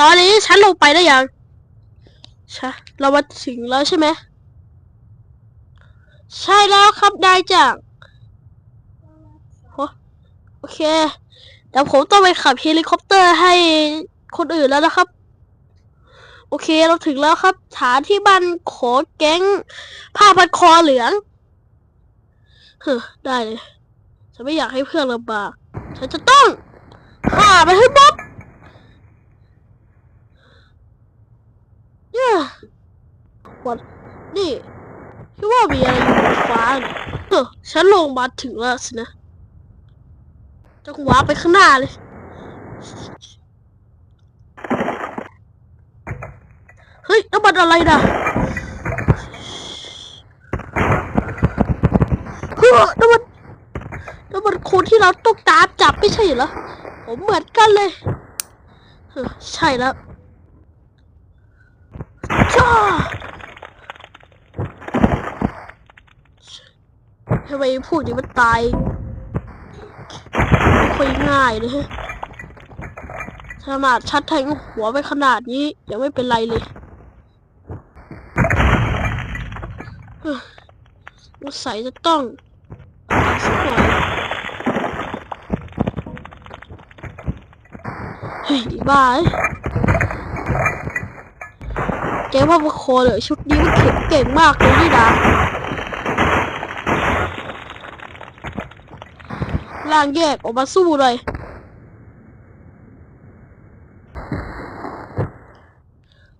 ตอนนี้ฉันลงไปได้ยังใช่เรามาถึงแล้วใช่ไหม ใช่แล้วครับนายจากโอเคเดี๋ยวผมต้องไปขับเฮลิคอปเตอร์ให้คนอื่นแล้วนะครับ โอเคเราถึงแล้วครับฐานที่บ้านขอแก๊ง ผ้าพันคอเหลืองเฮ้อได้เลย ฉันไม่อยากให้เพื่อนลำบากฉันจะต้องฆ่ามันให้หมด เนี่ยวันนี่คิดว่ามีอะไรอยู่บนฟ้าเนี่ยเออฉันลงมาถึงแล้วสินะจะว้าไปข้างหน้าเลย เฮ้ยน้ำมันอะไรนะเฮ้ยน้ำมันน้ำมันคนที่เราต้องตามจับไม่ใช่เหรอ ผมเหมือนกันเลยเออใช่แล้ว ทำไมพูดอย่างนี้มันตายไม่ค่อยง่ายเลยฮะขนาดชัดแทงหัวไปขนาดนี้ยังไม่เป็นไรเลยเฮ้ยสงสัยจะต้องเอาสักหน่อยเฮ้ยบ้าเอ้ แกว่าพวกโคเลยชุดนี้เข็งเก่งมากเลยนี่นะล่างแยกออกมาสู้เลย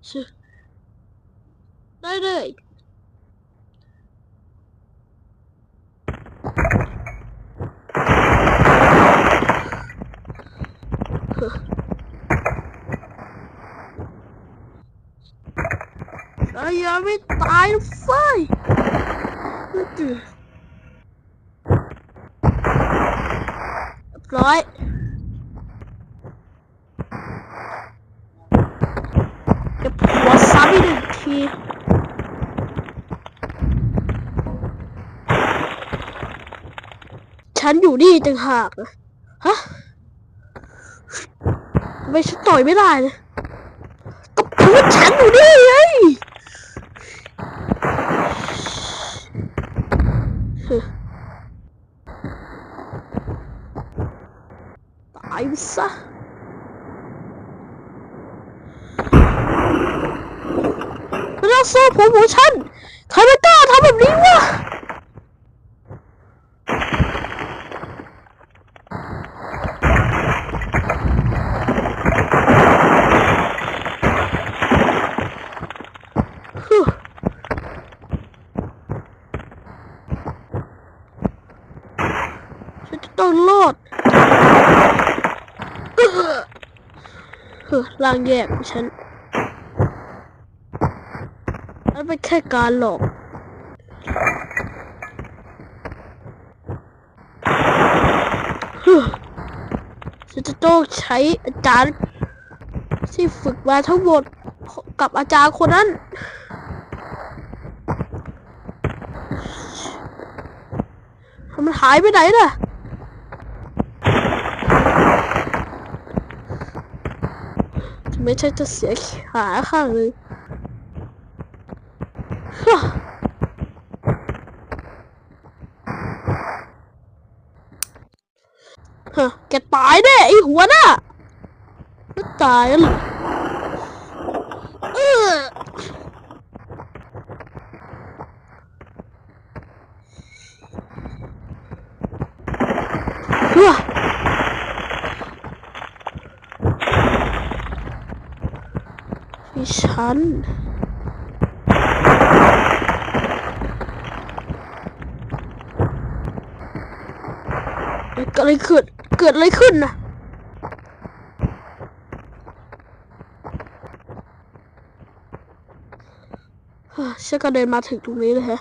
ชิได้เลย I am it I'm fine นี่คือเรียร้อยเก็บหัวซ้ำอีกหนึ่งทีฉันอยู่นี่ต่างหากนะฮะทำไมฉันต่อยไม่ได้เลยก็เพราะฉันอยู่นี่ไงเฮ้ยตายไป ซะมันเอาโซ่ผมของฉันใครไม่กล้าทำแบบนี้วะฉันจะต้องรอด เออเฮ้อร่างแยกฉันนั่นเป็นแค่การหลอกฉันจะต้องใช้อาจารย์ ที่ฝึกมาทั้งหมดกับอาจารย์คนนั้นมันหายไปไหนน่ะ ไม่ใช่จะเสียขาข้างเลยฮะแกตายแน่ไอหัวน่ะไม่ตายหรอเออเฮ้อพี่ ฉัน เกิดอะไรขึ้น เกิดอะไรขึ้นนะฉันก็เดินมาถึงตรงนี้เลยฮะ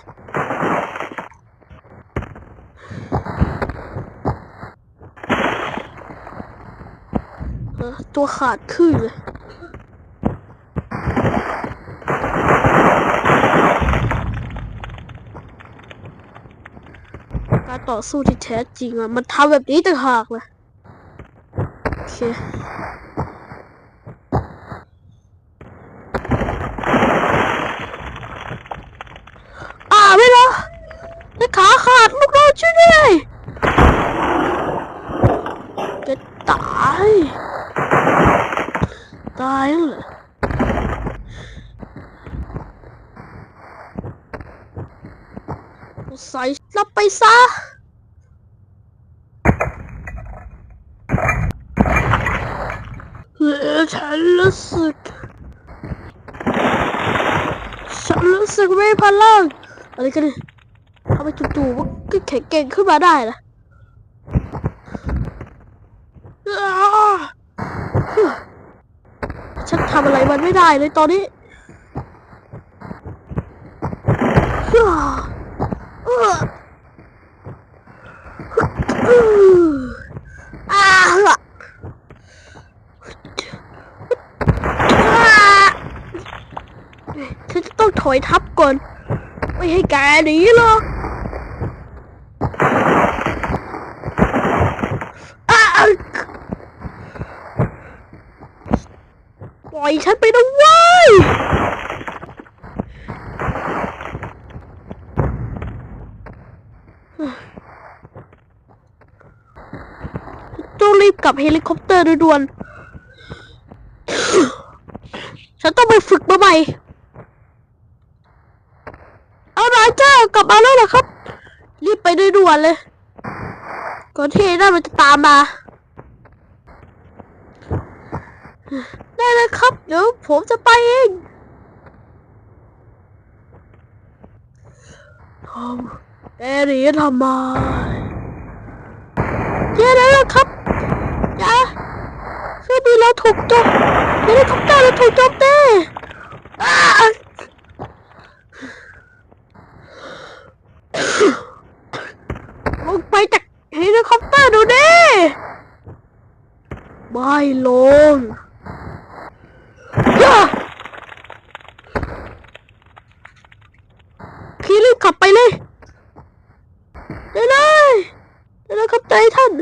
ตัวขาดครึ่งเลย การต่อสู้ที่แท้จริงอะ มันทำแบบนี้ต่างหากเลยโอเคอาไม่เหรอขาขาดลูกเราช่วยด้วยจะตายับไปซะแล้วฉันรู้สึก ฉันรู้สึกไม่พลังอะไรกันเนี่ยทำไมจู่ๆมันก็แข็งเก่งขึ้นมาได้ล่ะฉันทำอะไรมันไม่ได้เลยตอนนี้อ้าอ้าอ้า ฉันจะต้ องถอยทับก่อน ไม่ให้แกหนีหรอกปล่อยฉันไปนะเว้ยต้องรีบกลับเฮลิคอปเตอร์ดยด่วน ฉันต้องไปฝึกมาใหม่ เจ้ากลับมาแล้วเหรอครับ รีบไปโดยด่วนเลย ก่อนที่นั่นมันจะตามมา ได้เลยครับ เดี๋ยวผมจะไปเองทำแอรีทำไมเย้ได้แล้วครับอย่าเครื่องบินเราถูกโจมเฮลิคอปเตอร์เราถูกโจมตีอ้า ลงไปจากเฮลิคอปเตอร์ดูดิ ไม่ลงพี่รีบขับไปเลยได้เลยได้เลยครับใจท่าน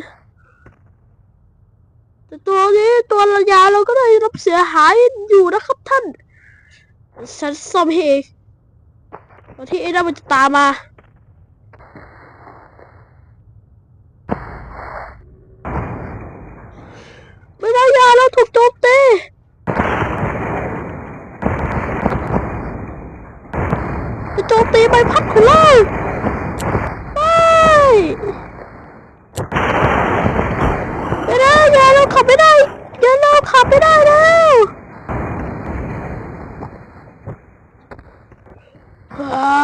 แต่ตัวนี้ตัวระยะเราก็ได้รับเสียหายอยู่นะครับท่านฉันซ่อมเองตอนที่ไอ้นั่นมันจะตามมา ไม่ได้ยาแล้วถูกโจมตีไปโจมตีใบพัดของเราไม่ไม่ได้ยาเราขับไม่ได้ยาเราขับไม่ได้แล้วอ่า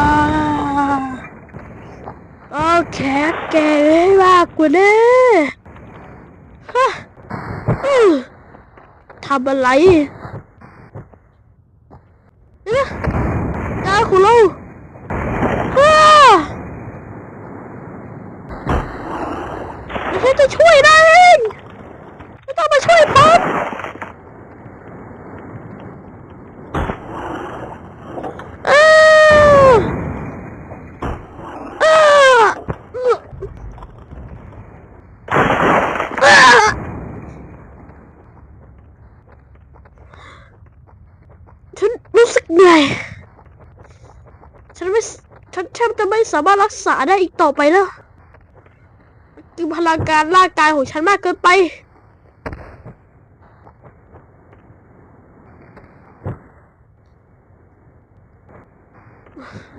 โอเค แกให้มากกว่านี้ฮะอือทำอะไรเอ๊ะยาของเราฮ่าเดี๋ยวฉันจะช่วยได้เองไม่ต้องมาช่วยผมอ้าวอ้าวอ้าว ฉันรู้สึกเหนื่อย ฉันไม่สฉันแทบจะไม่ สามารถรักษาได้อีกต่อไปแล้วกินพลังการร่างกายของฉันมากเกินไป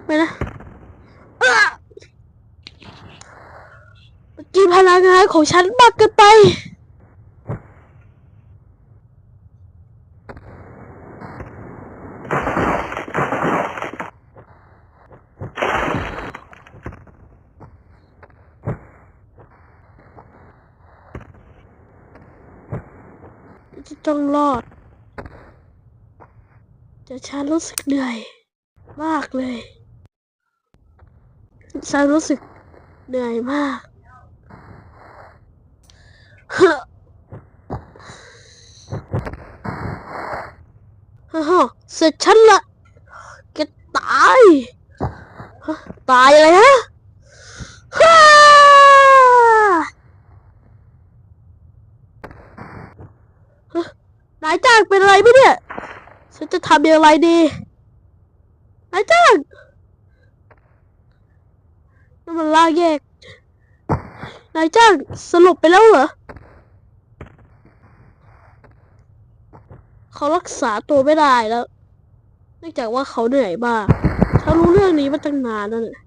ไปนะกินพลังงานของฉันมากเกินไป จะ ต้องรอด แต่ฉันรู้สึกเหนื่อย มากเลย ฉันรู้สึกเหนื่อยมากฮ่าฮ่าเสร็จฉันละแกตาย ตายเลยฮะฮ่างเป็นอะไรไหมเนี่ย ฉันจะทำอย่างไรดีนายจ้างนั่นมันลากแยก นายจ้างสลบไปแล้วเหรอ เขารักษาตัวไม่ได้แล้ว เนื่องจากว่าเขาเหนื่อยมากเขารู้เรื่องนี้มาตั้งนานแล้วเนี่ย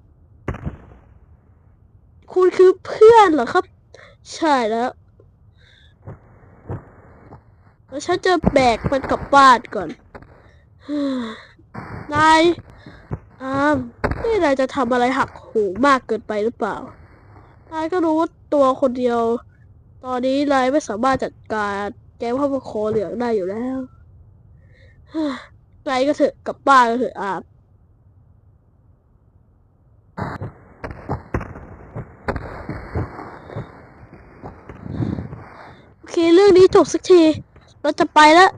คุณคือเพื่อนเหรอครับ ใช่แล้ว แล้วฉันจะแบกมันกลับบ้านก่อน นายอามนี่นายจะทำอะไรหักโหมมากเกินไปหรือเปล่า นายก็รู้ว่าตัวคนเดียว ตอนนี้นายไม่สามารถจัดการแก๊งพ่อพคอเหลืองได้อยู่แล้วนายก็เถอะกลับบ้านก็เถอะอามโอเค เรื่องนี้จบสักที เราจะไปแล้ว